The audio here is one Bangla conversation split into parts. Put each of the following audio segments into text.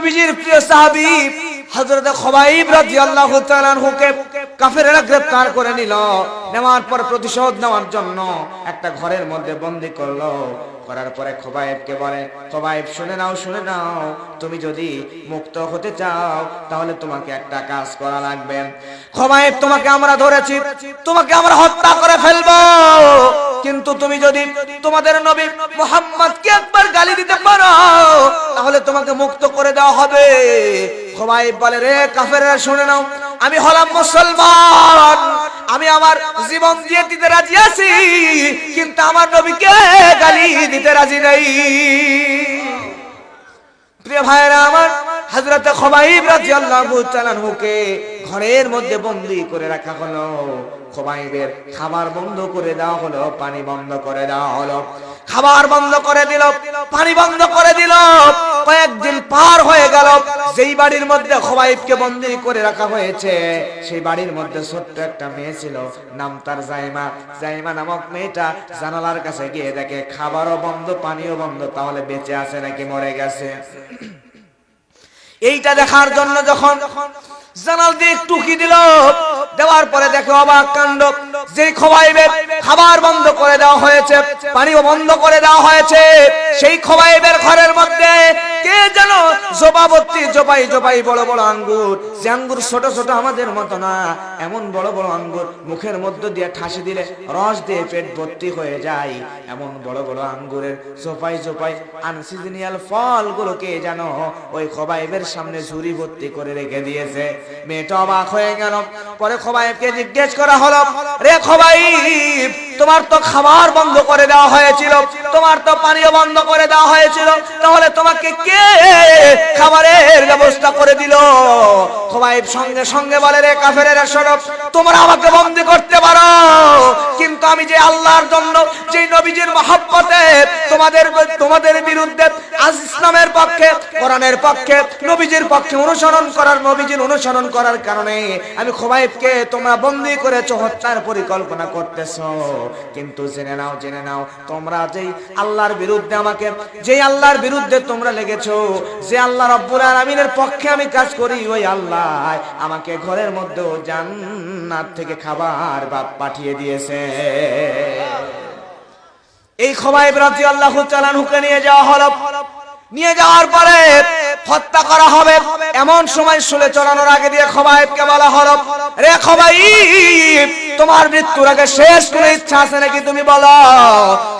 নবীজির প্রিয় সাহাবী হযরত খবাইব রাদিয়াল্লাহু তাআলা আনহুকে কাফেরেরা গ্রেফতার করে নিল। নেওয়ার পর প্রতিশোধ নেওয়ার জন্য একটা ঘরের মধ্যে বন্দি করল। করার পরে খোবাইবকে বলে, খোবাইব, শুনে নাও শুনে নাও। তুমি যদি মুক্ত হতে চাও, তাহলে তোমাকে একটা কাজ করা লাগবে। খোবাইব, তোমাকে আমরা ধরেছি। তোমাকে আমরা হত্যা করে ফেলব। কিন্তু তুমি যদি তোমাদের নবী মোহাম্মদকে একবার গালি দিতে পারো, তাহলে তোমাকে মুক্ত করে দেওয়া হবে। খোবাইব বলে, রে কাফেররা, শুনে নাও, আমি হলাম মুসলমান, আমি আমার জীবন দিয়ে দিতে রাজি আছি, কিন্তু আমার নবীকে গালি দিতে রাজি নাই। প্রিয় ভাইরা আমার হযরত খবাইব তাআলা আনহুকে ঘরের মধ্যে বন্দি করে রাখা হলো। খবাইবের খাবার বন্ধ করে দেওয়া হলো, পানি বন্ধ করে দেওয়া হলো। খাবার বন্ধ করে দিল, পানি বন্ধ করে দিল। কয়েকদিন পার হয়ে গেল, যেই বাড়ির মধ্যে খবাইবকে বন্দি করে রাখা হয়েছে, সেই বাড়ির মধ্যে ছোট্ট একটা মেয়ে ছিল, নাম তার জাইমা। জাইমা নামক মেয়েটা জানালার কাছে গিয়ে দেখে, খাবারও বন্ধ, পানিও বন্ধ, তাহলে বেঁচে আছে নাকি মরে গেছে? এইটা দেখার জন্য যখন জানাল দিয়ে টুকি দিল, দেওয়ার পরে দেখো অবাক কাণ্ড। যে খোবাইবে খাবার বন্ধ করে দেওয়া হয়েছে, পানিও বন্ধ করে দেওয়া হয়েছে। সেই খোবাইবের ঘরের মধ্যে কে যেন জবাবত্তি, জবাই জবাই বড় বড় আঙ্গুর। যে আঙ্গুর ছোট ছোট আমাদের মতো না, এমন বড় বড় আঙ্গুর মুখের মধ্য দিয়ে ঠাসি দিলে রস দিয়ে পেট ভর্তি হয়ে যায়। এমন বড় বড় আঙ্গুরের জোপাই জোপাই আনসিজনিয়াল ফলগুলোকে যেন ওই খবাইবের সামনে ঝুরি ভর্তি করে রেখে দিয়েছে। মেয়েটা অবাক হয়ে গেল। পরে খবাইবকে জিজ্ঞেস করা হলো, রে খবাইব Hey. তোমার তো খাবার বন্ধ করে দেওয়া হয়েছিল, তোমার তো পানীয় বন্ধ করে দেওয়া হয়েছিল, তাহলে তোমাকে কে খাবারের ব্যবস্থা করে দিল? খবাইব সঙ্গে সঙ্গে বলে, রে কাফেরেরা, শোনো, তোমরা আমাকে বন্দি করতে পারো, কিন্তু আমি যে আল্লাহর জন্য, যে নবীজির মহব্বতে তোমাদের তোমাদের বিরুদ্ধে আজ ইসলামের পক্ষে, কোরআনের পক্ষে, নবীজির পক্ষে অনুসরণ করার, নবীজির অনুসরণ করার কারণে আমি খোবাইবকে তোমরা বন্দি করেছ, হত্যার পরিকল্পনা করতেছো। কিন্তু জেনে নাও জেনে নাও, তোমরা যেই আল্লাহর বিরুদ্ধে আমাকে, যেই আল্লাহর বিরুদ্ধে তোমরা লেগেছো, যে আল্লাহ রব্বুল আলামিনের পক্ষে আমি কাজ করি, ওই আল্লাহ আমাকে ঘরের মধ্যে জান্নাত থেকে খাবার বাপ পাঠিয়ে দিয়েছে। এই খবাইব রাজি আল্লাহ চালানহুকে নিয়ে যাওয়া হলো। নিয়ে যাওয়ার পরে হত্যা করা হবে। এমন সময় শুলে চড়ানোর আগে দিয়ে খবাইবকে বলা হলো, রে খবাইব, তোমার মৃত্যুর আগে শেষ করে ইচ্ছা আছে নাকি তুমি বলো?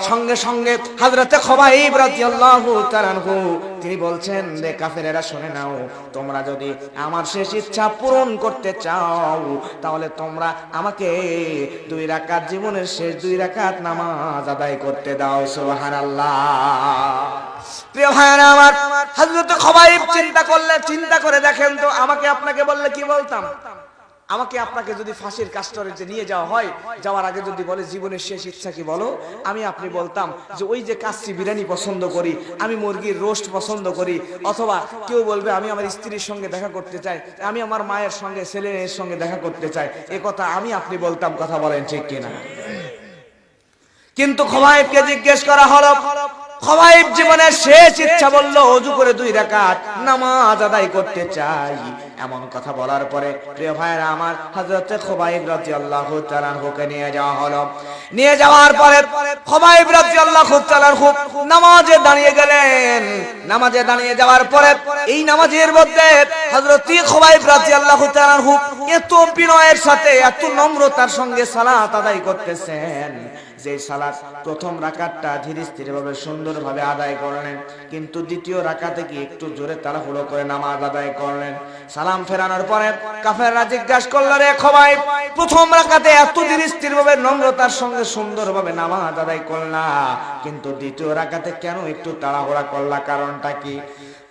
সঙ্গে সঙ্গে হাজরতে খবাইব রাদিয়াল্লাহু তাআলা তিনি বলছেন রে কাফেরেরা, শুনে নাও, তোমরা যদি আমার শেষ ইচ্ছা পূরণ করতে চাও, তাহলে তোমরা আমাকে দুই রাকাত জীবনের শেষ দুই রাকাত নামাজ আদায় করতে দাও, সুবহানাল্লাহ। প্রিয় ভাইরা আমার হযরত খবাইব চিন্তা করলে, চিন্তা করে দেখেন তো, আমাকে আপনাকে বললে কি বলতাম? আমাকে আপনাকে যদি ফাঁসির কাস্টরেজে নিয়ে যাওয়া হয়, যাওয়ার আগে যদি বলে, জীবনের শেষ ইচ্ছা কি বলো? আমি আপনি বলতাম যে, ওই যে কাচ্চি বিরিয়ানি পছন্দ করি, আমি মুরগির রোস্ট পছন্দ করি। অথবা কেউ বলবে, আমি আমার স্ত্রীর সঙ্গে দেখা করতে চাই, আমি আমার মায়ের সঙ্গে ছেলে ছেলের সঙ্গে দেখা করতে চাই। এ কথা আমি আপনি বলতাম, কথা বলেন ঠিক কিনা? কিন্তু খোয়াইবকে জিজ্ঞেস করা হলো খোয়াইব জীবনের শেষ ইচ্ছা বলল, অজু করে দুই রাকাত নামাজ আদায় করতে চাই। এমন কথা বলার পরে প্রিয় ভাইরা আমার হযরতে খোবাইব রাদিয়াল্লাহু তাআলা হুকে নিয়ে যাওয়া হলো। নিয়ে যাওয়ার পরে খোবাইব রাদিয়াল্লাহু তাআলা নামাজে দাঁড়িয়ে গেলেন। নামাজে দাঁড়িয়ে যাওয়ার পরে এই নামাজের মধ্যে হযরত খোবাইব রাদিয়াল্লাহু তাআলা এত বিনয়ের সাথে, এত নম্রতার সঙ্গে সালাত আদায় করতেছেন। যে সালাত প্রথম রাকাতটা ধীরে স্থির ভাবে সুন্দর ভাবে আদায় করলেন, কিন্তু দ্বিতীয় রাকাতে কি একটু জোরে তাড়াহুড়ো করে নামাজ আদায় করলেন। সালাম ফেরানোর পরে কাফেররা জিজ্ঞাসা করল, রে খবাই প্রথম রাকাতে এত ধীরে স্থির ভাবে নম্রতার সঙ্গে সুন্দর ভাবে নামাজ আদায় করলা, কিন্তু দ্বিতীয় রাকাতে কেন একটু তাড়াহুড়া করলা কারণটা কি?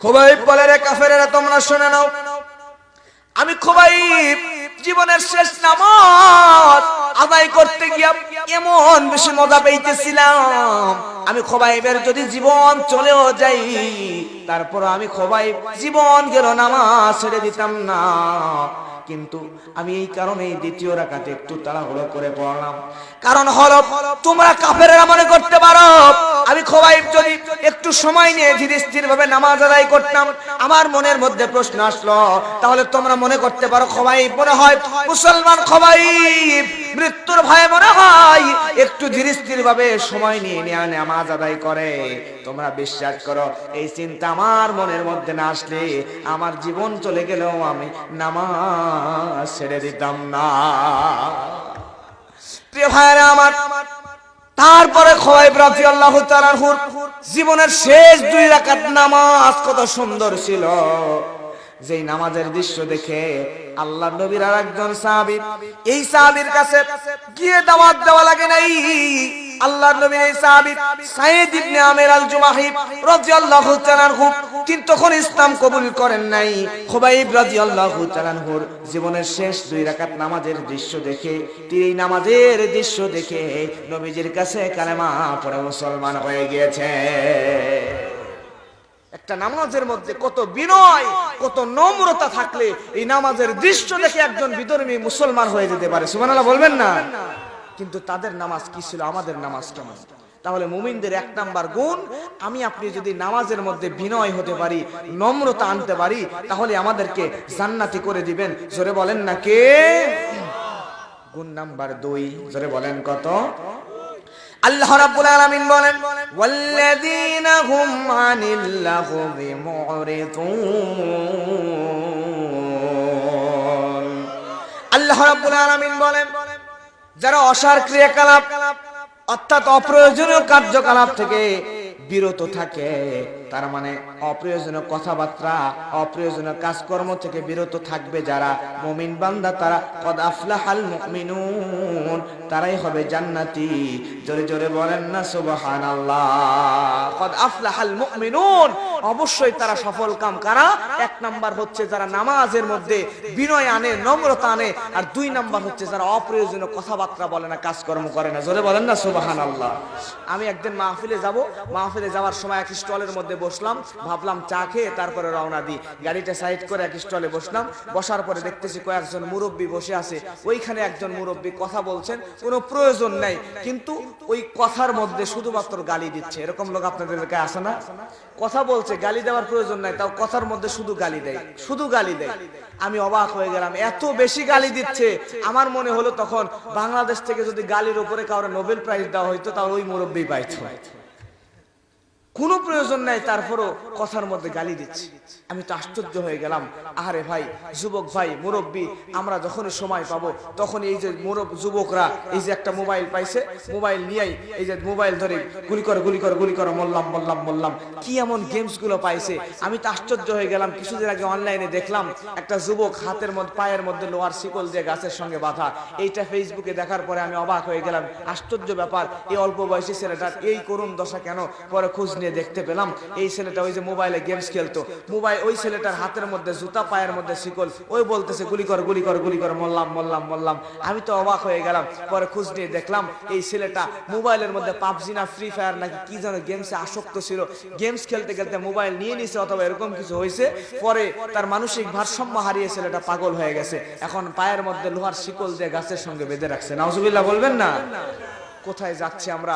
খোবাই বলে, রে কাফেরেরা, তোমরা শুনে নাও। আমি খোবাই জীবনের শেষ নামাজ এমন বেশি মজা পেয়েছিলাম আমি খোবাইবের যদি জীবন চলেও যাই তারপর আমি খোবাই জীবন গেল নামাজ ছেড়ে দিতাম না। কিন্তু আমি এই কারণে দ্বিতীয় রাকাতে একটু তাড়াহুড়ো করে পড়লাম। কারণ হলো, তোমরা কাফেরেরা মনে করতে পারো আমি খোবাইব যদি একটু সময় নিয়ে ধীরে স্থির ভাবে নামাজ আদায় করতাম, আমার মনের মধ্যে প্রশ্ন আসলো, তাহলে তোমরা মনে করতে পারো খোবাইব মনে হয় মুসলমান খোবাইব, মৃত্যুর ভয়ে মনে হয় একটু ধীরে স্থির ভাবে সময় নিয়ে নিয়ে নামাজ আদায় করে। তোমরা বিশ্বাস করো, এই চিন্তা আমার মনের মধ্যে না আসলে আমার জীবন চলে গেলেও আমি নামাজ ছেড়ে দিতাম না। প্রিয় ভাইরা আমার তারপরে খোয়াইব রাফি আল্লাহ জীবনের শেষ দুই রাকাত নামাজ কত সুন্দর ছিল। যেই নামাজের দৃশ্য দেখে আল্লাহ নবীর আর একজন সাহাবী, এই সাহাবীর কাছে গিয়ে দাওয়াত দেওয়া লাগে নাই। আল্লাহর নবীর এই সাহাবী সাইদ ইবনে আমির আল জুমাহি রাদিয়াল্লাহু তাআলা তিনি তখন ইসলাম কবুল করেন নাই। খুবাইব রাদিয়াল্লাহু তাআলা জীবনের শেষ দুই রাকাত নামাজের দৃশ্য দেখে, তিনি এই নামাজের দৃশ্য দেখে নবীজির কাছে কালেমা পড়ে মুসলমান হয়ে গিয়েছে। নামাজের মধ্যে কত বিনয়, কত নম্রতা থাকলে এই নামাজের দৃশ্য দেখে একজন বিধর্মী মুসলমান হয়ে যেতে পারে। সুবহানাল্লাহ, বলবেন না? কিন্তু তাদের নামাজ কি ছিল? আমাদের নামাজ কেমন? তাহলে মুমিনদের এক নাম্বার গুণ, আমি আপনি যদি নামাজের মধ্যে বিনয় হতে পারি, নম্রতা আনতে পারি, তাহলে আমাদেরকে জান্নাতি করে দিবেন। জোরে বলেন না কে? গুণ নাম্বার দুই, জোরে বলেন কত? আল্লাহ রাব্বুল আলামিন বলেন, ওয়াল্লাযীনা হুম আনিল লাগবি মুরিদুন। আল্লাহ রাব্বুল আলামিন বলেন, যারা অসার ক্রিয়াকলাপ, অর্থাৎ অপ্রয়োজনীয় কার্যকলাপ থেকে বিরত থাকে তার মানে অপ্রয়োজনীয় কথাবার্তা, অপ্রয়োজনীয় কাজকর্ম থেকে বিরত থাকবে যারা। মমিন বান্দা তারা, কদ আফলাহাল মুমিনুন তারাই হবে জান্নাতি। জোরে জোরে বলেন না, সুবহানাল্লাহ। কদ আফলাহাল মুমিনুন অবশ্যই তারা সফল কাম কারা? এক নাম্বার হচ্ছে যারা নামাজের মধ্যে বিনয় আনে, নম্রতা আনে, আর দুই নাম্বার হচ্ছে যারা অপ্রয়োজনীয় কথাবার্তা বলে না, কাজকর্ম করে না। জোরে বলেন না, সুবহানাল্লাহ। আমি একদিন মাহফিলে যাব, মাহফিলে যাওয়ার সময় এক স্টলের মধ্যে বসলাম, ভাবলাম চা খেয়ে তারপরে রওনা দিই। গাড়িটা সাইড করে এক স্টলে বসলাম, বসার পরে দেখতেছি কয়েকজন মুরব্বী বসে আছে। ওইখানে একজন মুরব্বী কথা বলছেন, কোনো প্রয়োজন নাই, কিন্তু ওই কথার মধ্যে শুধুমাত্র গালি দিচ্ছে। এরকম লোক আপনাদের এলাকায় আসে না? কথা বলছে গালি দেওয়ার প্রয়োজন নাই, তাও কথার মধ্যে শুধু গালি দেয়, শুধু গালি দেয়। আমি অবাক হয়ে গেলাম, এত বেশি গালি দিচ্ছে। আমার মনে হলো তখন বাংলাদেশ থেকে যদি গালির উপরে কারও নোবেল প্রাইজ দেওয়া হইতো, তাহলে ওই মুরব্বী পাইতো। কোনো প্রয়োজন নাই, তারপরও কথার মধ্যে গালি দিচ্ছি। আমি তো আশ্চর্য হয়ে গেলাম। আরে ভাই, যুবক ভাই, মুরব্বী, আমরা যখনই সময় পাবো তখন এই যে মুরব, যুবকরা এই যে একটা মোবাইল পাইছে, মোবাইল নিয়েই এই যে মোবাইল ধরে গুলি কর গুলি কর গুলি কর, মল্লাম মল্লাম মল্লাম। কি এমন গেমসগুলো পাইছে? আমি তো আশ্চর্য হয়ে গেলাম। কিছুদিন আগে অনলাইনে দেখলাম, একটা যুবক হাতের মধ্যে, পায়ের মধ্যে লোহার শিকল দিয়ে গাছের সঙ্গে বাঁধা। এইটা ফেসবুকে দেখার পরে আমি অবাক হয়ে গেলাম। আশ্চর্য ব্যাপার, এই অল্প বয়সী ছেলেটার এই করুণ দশা কেন? পরে খোঁজ নিয়ে দেখতে পেলাম, এই ছেলেটা ওই যে মোবাইলে গেমস খেলতো। মোবাইল ওই ছেলেটার হাতের মধ্যে জুতা, পায়ের মধ্যে শিকল, ওই বলতেছে, গুলি কর গুলি কর গুলি কর মল্লাম মল্লাম মল্লাম আমি তো অবাক হয়ে গেলাম। পরে খোঁজ নিয়ে দেখলাম, এই ছেলেটা মোবাইলের মধ্যে পাবজি না ফ্রি ফায়ার নাকি কি যেন গেমসে আসক্ত ছিল। গেমস খেলতে খেলতে মোবাইল নিয়ে নিছে, অথবা এরকম কিছু হয়েছে। পরে তার মানসিক ভারসাম্য হারিয়ে ছেলেটা পাগল হয়ে গেছে। এখন পায়ের মধ্যে লোহার শিকল দিয়ে গাছের সঙ্গে বেঁধে রাখছে। নাউজুবিল্লাহ, বলবেন না? কোথায় যাচ্ছে আমরা?